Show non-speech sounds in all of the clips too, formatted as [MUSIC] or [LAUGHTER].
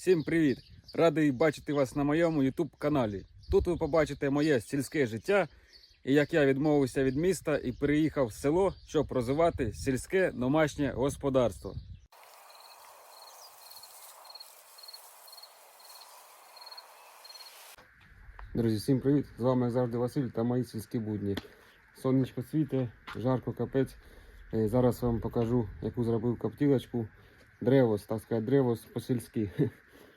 Всім привіт! Радий бачити вас на моєму YouTube каналі. Тут ви побачите моє сільське життя і як я відмовився від міста і переїхав в село, щоб розвивати сільське домашнє господарство. Друзі, всім привіт! З вами як завжди Василь та мої сільські будні. Сонечко світе, жарко капець. Е, Зараз вам покажу, яку зробив коптілочку. Древос, так сказати, древос по-сільськи.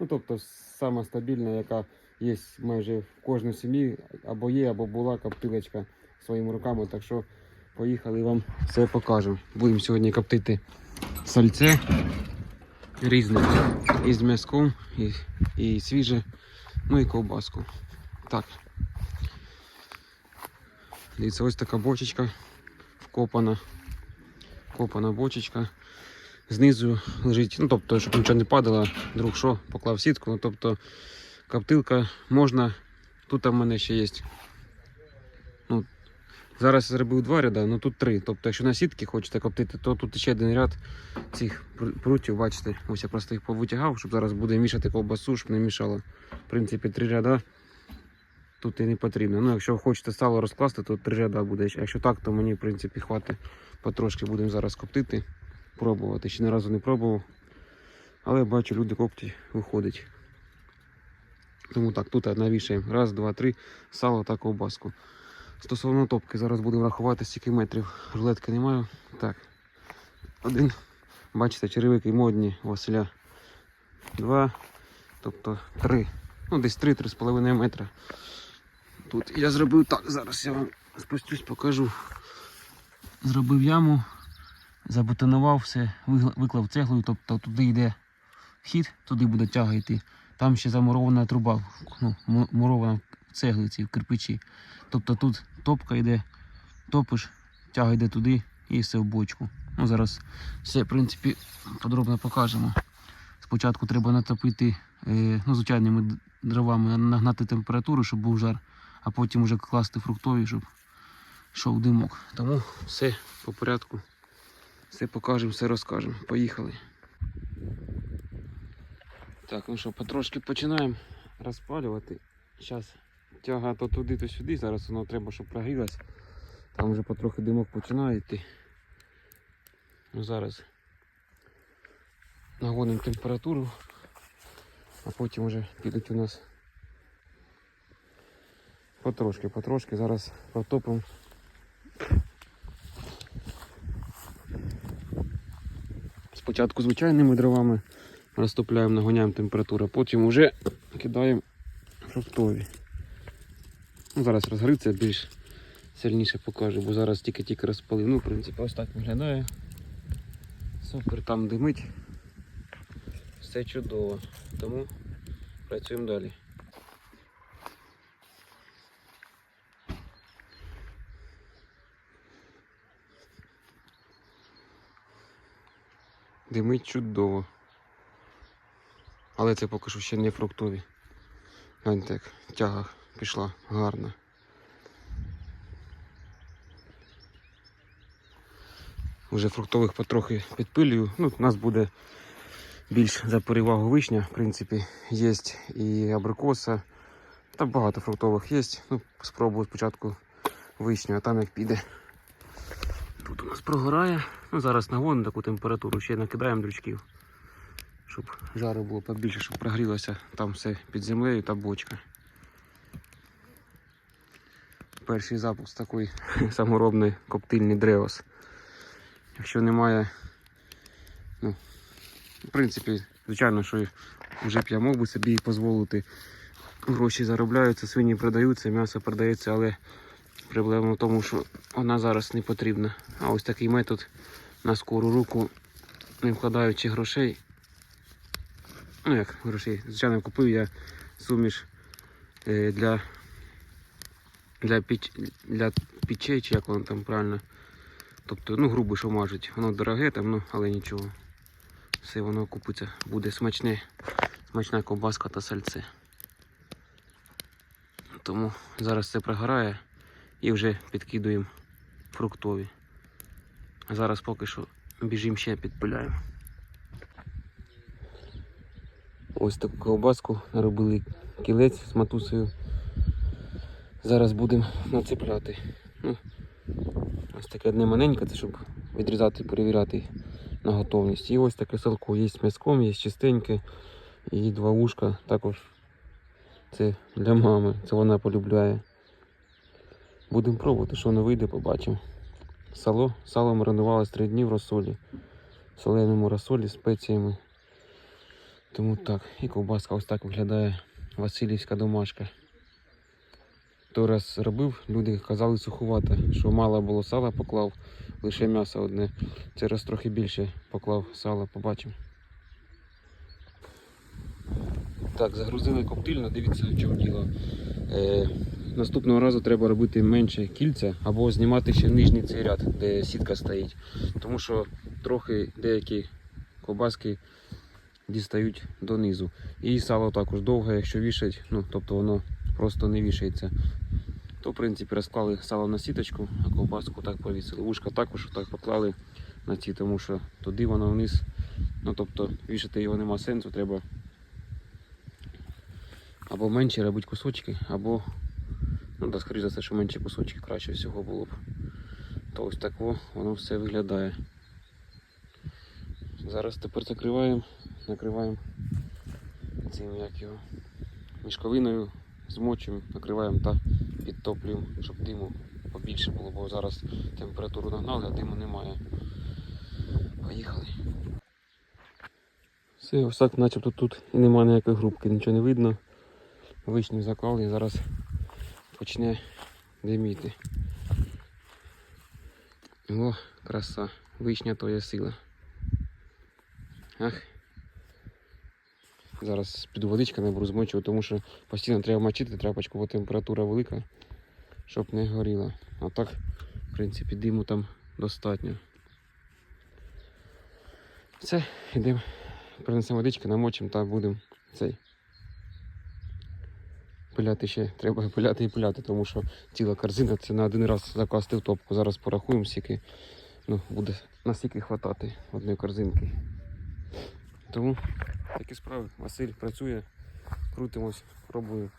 Ну, тобто, сама стабільна, яка є майже в кожній сім'ї, або є, або була коптилочка своїми руками. Так що поїхали вам все покажемо. Будемо сьогодні коптити сальце різне. І з м'язком, і, і свіже, ну і ковбаску. Так. Дивіться, ось така бочечка вкопана. Копана бочечка. Знизу лежить, ну тобто, щоб нічого не падало, друг що, поклав сітку. Ну, тобто коптилка можна. Тут в мене ще є. Ну, зараз зробив два ряда, ну тут три. Тобто, якщо на сітки хочете коптити, то тут ще один ряд цих прутів, бачите, ось я просто їх повитягав, щоб зараз буде мішати ковбасу, щоб не мішало. В принципі, три ряда тут і не потрібно. Ну, якщо хочете сало розкласти, то три ряда буде. Якщо так, то мені в принципі хватить потрошки будемо зараз коптити, пробувати. Ще ні разу не пробував. Але бачу, люди коптять, виходить. Тому так, тут навішаємо. Раз, два, три, сало та ковбаску. Стосовно топки, зараз будемо рахувати стільки метрів. Жилетки немає. Так. Один. Бачите, черевики модні Василя. Два. Тобто три. Ну, десь три-три з половиною метра. Тут я зробив так, зараз я вам спустюсь, покажу. Зробив яму, забетонував все, виклав цеглою, тобто туди йде вхід, туди буде тяга йти. Там ще замурована труба, ну, мурована в цеглиці, в кирпичі. Тобто тут топка йде, топиш, тяга йде туди і все в бочку. Ну, зараз все, в принципі, подробно покажемо. Спочатку треба натопити е, ну, звичайними дровами, нагнати температуру, щоб був жар, а потім вже класти фруктові, щоб йшов димок. Тому все по порядку. Все покажемо, все розкажемо. Поїхали. Так, ну що, потрошки починаємо розпалювати. Зараз тяга то туди, то сюди. Зараз воно треба, щоб прогрілось. Там вже потрохи димок починає йти. Ну, зараз нагонимо температуру, а потім вже підуть у нас потрошки, потрошки. Зараз протопимо. Спочатку звичайними дровами розтопляємо, нагоняємо температуру, потім вже кидаємо фруктові. Ну, зараз розгориться більш сильніше покажу, бо зараз тільки-тільки розпалив. Ну, в принципі, ось так виглядає. Супер, там димить. Все чудово. Тому працюємо далі. Димить чудово. Але це поки що ще не фруктові. Гляньте, як тяга пішла гарна. Вже фруктових потрохи підпилюю. Ну, у нас буде більш за перевагу вишня, в принципі, є і абрикоса. Та багато фруктових є. Ну, спробую спочатку вишню, а там як піде. Тут у нас прогорає. Ну, зараз нагонимо таку температуру, ще накидаємо дрючків, щоб жару було побільше, щоб прогрілося там все під землею та бочка. Перший запуск такий [LAUGHS] саморобний коптильний древос. Якщо немає, ну, в принципі, звичайно, що вже б я мог би собі дозволити. Гроші заробляються, свині продаються, м'ясо продається, але проблема в тому, що вона зараз не потрібна. А ось такий метод на скору руку, не вкладаючи грошей. Ну як грошей, звичайно, купив я суміш е, для, для, піч, для пічей, чи як воно там правильно. Тобто, ну, грубо, що мажуть. Воно дороге там, ну, але нічого. Все воно купиться, буде смачне, смачна ковбаска та сальце. Тому зараз це прогорає і вже підкидуємо фруктові. Зараз поки що біжимо ще підпиляємо. Ось таку ковбаску наробили кілець з матусею. Зараз будемо нацепляти. Ну, ось таке одне маленьке, це щоб відрізати, перевіряти на готовність. І ось таке салко. Є з м'язком, є чистеньке. І два вушка також. Це для мами, це вона полюбляє. Будемо пробувати, що воно вийде, побачимо. Сало, сало маринувалось 3 дні в розсолі. В соленому розсолі, спеціями. Тому так. І ковбаска ось так виглядає Васильівська домашка. Той раз робив, люди казали сухувата, що мало було сала поклав, лише м'ясо одне. Цей раз трохи більше поклав сала, побачимо. Так, загрузили коптильну, дивіться в чому діло. Е, наступного разу треба робити менше кільця або знімати ще нижній цей ряд, де сітка стоїть. Тому що трохи деякі ковбаски дістають донизу. І сало також довге, якщо вішать, ну тобто воно просто не вішається. То в принципі розклали сало на сіточку, а ковбаску так повісили. Вушка також так поклали на ці, тому що туди воно вниз. Ну тобто вішати його нема сенсу, треба або менше робити кусочки, або, ну да, скоріше за все, що менші кусочки краще всього було б. То ось так во, воно все виглядає. Зараз тепер закриваємо, накриваємо цим як його мішковиною, змочуємо, накриваємо та підтоплюємо, щоб диму побільше було, бо зараз температуру нагнали, а диму немає. Поїхали. Все, ось так начебто тут і немає ніякої грубки, нічого не видно. Вишню заклали і зараз почне диміти. О, краса. Вишня то є сила. Ах. Зараз піду водичка наберу змочувати, тому що постійно треба мочити тряпочку, бо температура велика, щоб не горіла. А так, в принципі, диму там достатньо. Все, йдемо, принесемо водички, намочимо та будемо цей. Пиляти ще, треба пиляти і пиляти, тому що ціла корзина це на один раз закласти в топку. Зараз порахуємо скільки, ну, буде настільки хватати одної корзинки. Тому такі справи. Василь працює, крутимось, пробую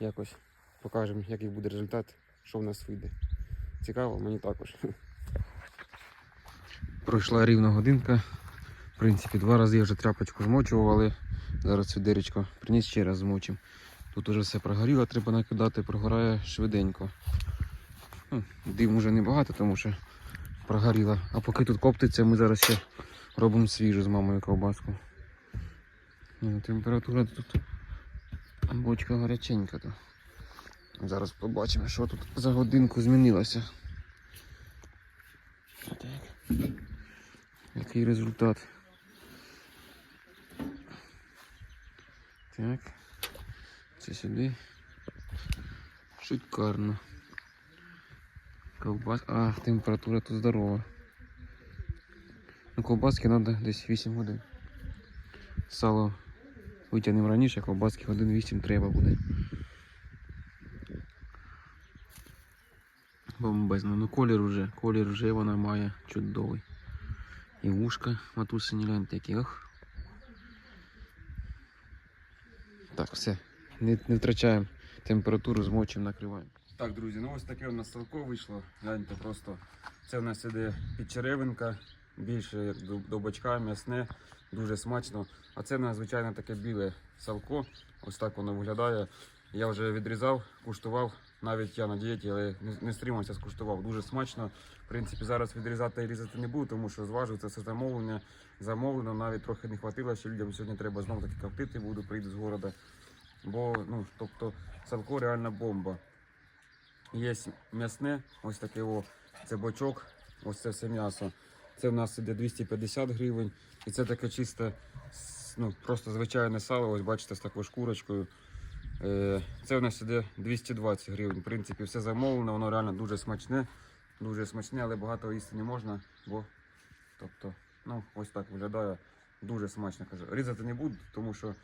якось покажемо, який буде результат, що в нас вийде. Цікаво, мені також. Пройшла рівна годинка. В принципі, два рази я вже тряпочку змочував, але зараз відеречко приніс ще раз змочим. Тут уже все прогоріло, треба накидати, прогорає швиденько. Дим уже небагато, тому що прогоріло. А поки тут коптиться, ми зараз ще робимо свіжу з мамою ковбаску. Ну, температура тут бочка гаряченька. То. Зараз побачимо, що тут за годинку змінилося. Так. Який результат? Так. Це сюди. Шикарно. Ковбас. А, температура тут здорова. Ну, ковбаски треба десь 8 годин. Сало витягнемо раніше, а ковбаски годин 8 треба буде. Бомбезно. Ну колір вже, колір вже вона має чудовий. І вушка матусині гляньте які. Ох. Так, все. Не, не втрачаємо температуру, змочимо, накриваємо. Так, друзі, ну ось таке у нас салко вийшло. Гляньте просто. Це у нас іде підчеревинка, більше до, бочка, м'ясне, дуже смачно. А це у таке біле салко. Ось так воно виглядає. Я вже відрізав, куштував. Навіть я на дієті, але не, стримався, скуштував. Дуже смачно. В принципі, зараз відрізати і різати не буду, тому що зважу це все замовлення. Замовлено, навіть трохи не хватило, що людям сьогодні треба знову таки коптити буду, прийду з города. Бо, ну, тобто, салко реально бомба. Є м'ясне, ось таке о, це бочок, ось це все м'ясо. Це в нас іде 250 гривень. І це таке чисте, ну, просто звичайне сало, ось бачите, з такою шкурочкою. Е, Це у нас іде 220 гривень. В принципі, все замовлено, воно реально дуже смачне. Дуже смачне, але багато їсти не можна, бо тобто, ну, ось так виглядає. Дуже смачно кажу. Різати не буду, тому що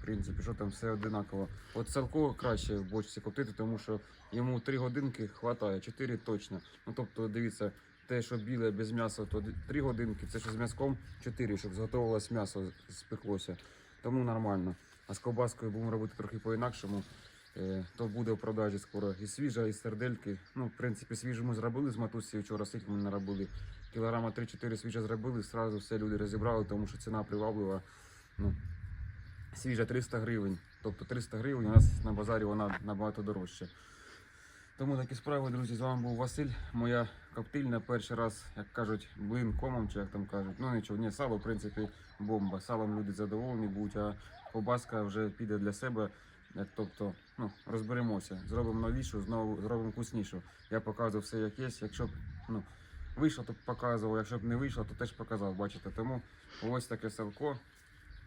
в принципі, що там все одинаково. От салко краще в бочці коптити, тому що йому 3 годинки хватає, 4 точно. Ну тобто, дивіться, те, що біле без м'яса, то 3 годинки, це що з м'язком 4, щоб зготовилось м'ясо, спеклося. Тому нормально. А з ковбаскою будемо робити трохи по-інакшому. Е, То буде в продажі скоро і свіжа, і сердельки. Ну, в принципі, свіжу ми зробили з матусі вчора, скільки ми наробили. Кілограма 3-4 свіжа зробили, зразу все люди розібрали, тому що ціна приваблива. Ну, свіжа 300 гривень. Тобто 300 гривень у нас на базарі вона набагато дорожча. Тому такі справи, друзі, з вами був Василь. Моя коптильня перший раз, як кажуть, блин комом, чи як там кажуть. Ну нічого, ні, сало, в принципі, бомба. Салом люди задоволені будуть, а ковбаска вже піде для себе. Тобто, ну, розберемося, зробимо новішу, знову зробимо вкуснішу. Я показував все як є. Якщо б ну, вийшло, то показував, якщо б не вийшло, то теж показав. Бачите, тому ось таке селко.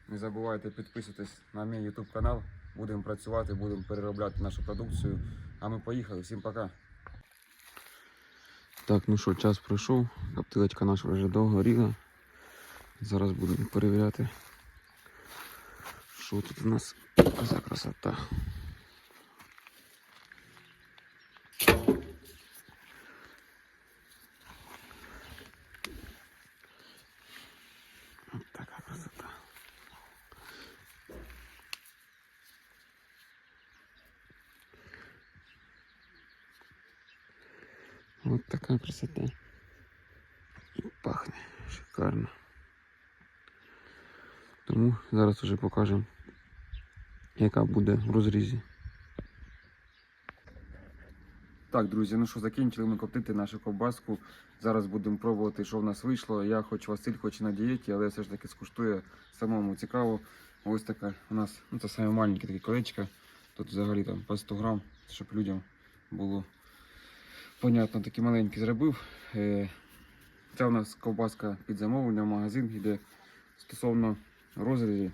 Не забувайте підписуватись на мій YouTube канал. Будемо працювати, будемо переробляти нашу продукцію. А ми поїхали. Всім пока. Так, ну що, час пройшов. Коптилочка наша вже довго ріла. Зараз будемо перевіряти, що тут у нас за красота. От така красота. Вот такая красота. І пахне шикарно. Тому зараз уже покажемо, яка буде в розрізі. Так, друзі, ну що, закінчили ми коптити нашу ковбаску. Зараз будемо пробувати, що в нас вийшло. Я хоч Василь, хоч і на дієті, але все ж таки скуштує самому цікаво. Ось така у нас, ну це саме маленьке таке колечко. Тут взагалі там по 100 грам, щоб людям було понятно, такі маленькі зробив. Це у нас ковбаска під замовлення, магазин іде стосовно розрізі.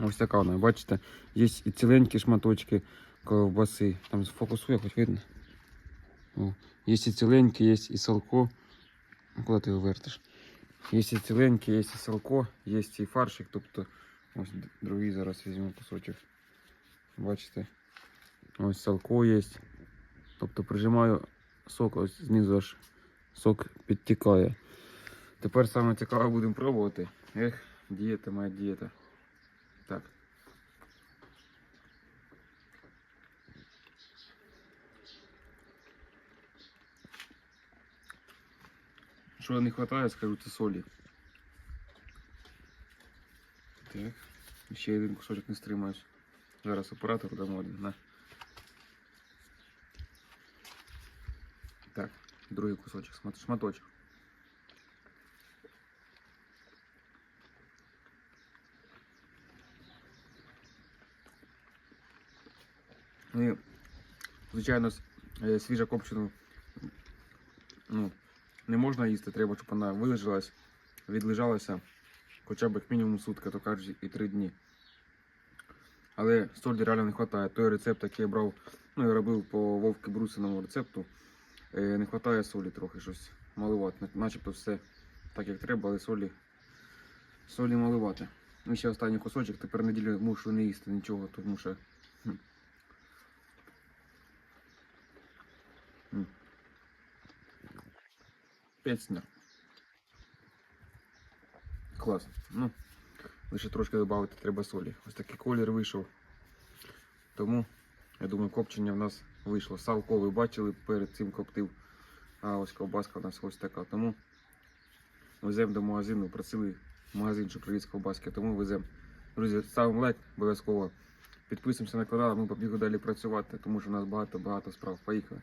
Ось така вона, бачите, є і ціленькі шматочки ковбаси. Там фокусує, хоч видно. О, є і ціленькі, є і салко. Куди ти його вертиш? Є і ціленькі, є і салко, є і фаршик. Тобто ось другий зараз візьмемо кусочок. Бачите? Ось салко є. Тобто прижимаю сок, ось знизу аж сок підтікає. Тепер саме цікаве будемо пробувати. Ех, дієта моя дієта. Так. Що не вистачає, скажу, це солі. Так. Ще один кусочок не стримаюсь. Зараз оператору дамо один. На. Так, другий кусочок, шмат- шматочок. Ну і, звичайно, е, свіжа копчену ну, не можна їсти, треба, щоб вона вилежалась, відлежалася хоча б як мінімум сутки, то кажуть, і три дні. Але солі реально не вистачає. Той рецепт, який я брав, ну я робив по Вовки Брусиному рецепту. Е, Не вистачає солі трохи щось малувати. Начебто все так як треба, але солі, солі малувати. І ще останній кусочок, тепер неділю мушу не їсти нічого, тому що. хм. М. Клас. Ну, лише трошки додати треба солі. Ось такий колір вийшов. Тому, я думаю, копчення в нас вийшло. Салко ви бачили, перед цим коптив. А ось ковбаска у нас ось така. Тому веземо до магазину, просили магазин, щоб привіз ковбаски, тому веземо. Друзі, ставимо лайк обов'язково. Підписуємося на канал, ми побігли далі працювати, тому що у нас багато-багато справ. Поїхали.